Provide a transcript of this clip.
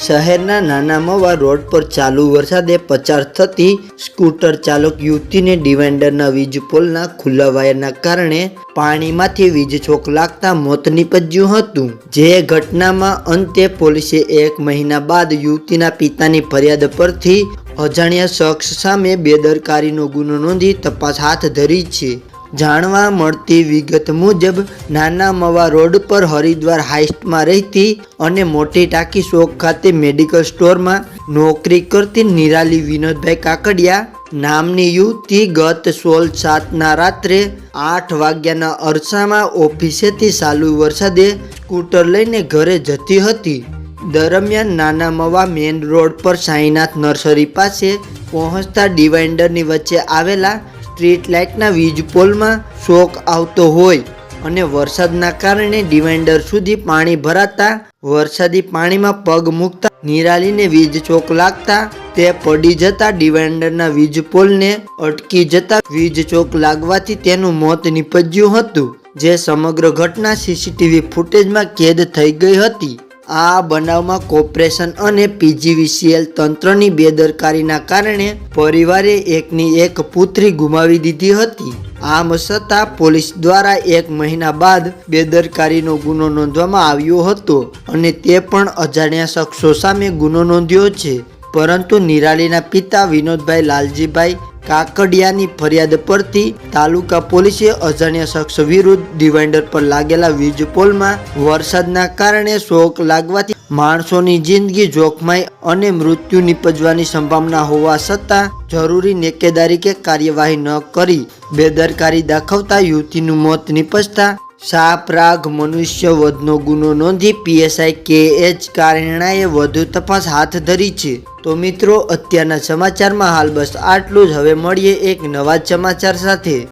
શહેરના નાના મવા રોડ પર ચાલુ વરસાદે પચાર થતી સ્કૂટર ચાલક યુવતીને ડિવાઇન્ડરના વીજ પોલના ખુલ્લા વાયરના કારણે પાણીમાંથી વીજ છોક લાગતા મોત નીપજ્યું હતું. જે ઘટનામાં અંતે પોલીસે એક મહિના બાદ યુવતીના પિતાની ફરિયાદ પરથી અજાણ્યા શખ્સ સામે બેદરકારીનો ગુનો નોંધી તપાસ હાથ ધરી છે. જાણવા મળતી વિગત મુજબ, નાના મવા રોડ પર હરિદ્વાર હાઇસ્ટમાં રહેતી અને મોટી ટાંકી ચોક ખાતે મેડિકલ સ્ટોરમાં નોકરી કરતી નિરાલી વિનોદભાઈ કાકડિયા નામની યુવતી ગત સોળ સાતના રાત્રે આઠ વાગ્યાના અરસામાં ઓફિસેથી ચાલુ વરસાદે સ્કૂટર લઈને ઘરે જતી હતી. દરમિયાન નાના મવા મેઇન રોડ પર સાંઈનાથ નર્સરી પાસે પહોંચતા ડિવાઇન્ડરની વચ્ચે આવેલા સ્ટ્રીટ લાઇટના વીજ પોલમાં શોક આવતો હોય અને વરસાદના કારણે ડિવાઇન્ડર સુધી પાણી ભરાતા, વરસાદી પાણીમાં પગ મૂકતા, નિરાલીને વીજ ચોક લાગતા, તે પડી જતા ડિવાઇન્ડરના વીજ પોલને અટકી જતા વીજ ચોક લાગવાથી તેનું મોત નીપજ્યું હતું, જે સમગ્ર ઘટના સીસીટીવી ફૂટેજમાં કેદ થઈ ગઈ હતી. આ બનાવમાં કોર્પોરેશન અને પીજીવીસીએલ તંત્રની બેદરકારીના કારણે પરિવારે એકની એક પુત્રી ગુમાવી દીધી હતી. આમ છતાં પોલીસ દ્વારા એક મહિના બાદ બેદરકારીનો ગુનો નોંધવામાં આવ્યો હતો અને તે પણ અજાણ્યા શખ્સો સામે ગુનો નોંધ્યો છે. પરંતુ નિરાલીના પિતા વિનોદભાઈ લાલજીભાઈ કાકડિયાની ફરિયાદ પરથી તાલુકા પોલીસે અજાણ્યા શખ્સ વિરુદ્ધ ડિવાઇન્ડર પર લાગેલા વીજ પોલમાં વરસાદના કારણે શોક લાગવાથી માણસોની જિંદગી જોખમાઈ અને મૃત્યુ નિપજવાની સંભાવના હોવા છતાં જરૂરી નેકેદારી કે કાર્યવાહી ન કરી બેદરકારી દાખવતા યુવતીનું મોત નિપજતા સાપ, રાગ, મનુષ્ય, વધનો ગુનો નોંધી પીએસઆઈ કે એચ કારણાએ વધુ તપાસ હાથ ધરી છે. તો મિત્રો, અત્યારના સમાચારમાં હાલ બસ આટલું જ. હવે મળીએ એક નવા સમાચાર સાથે.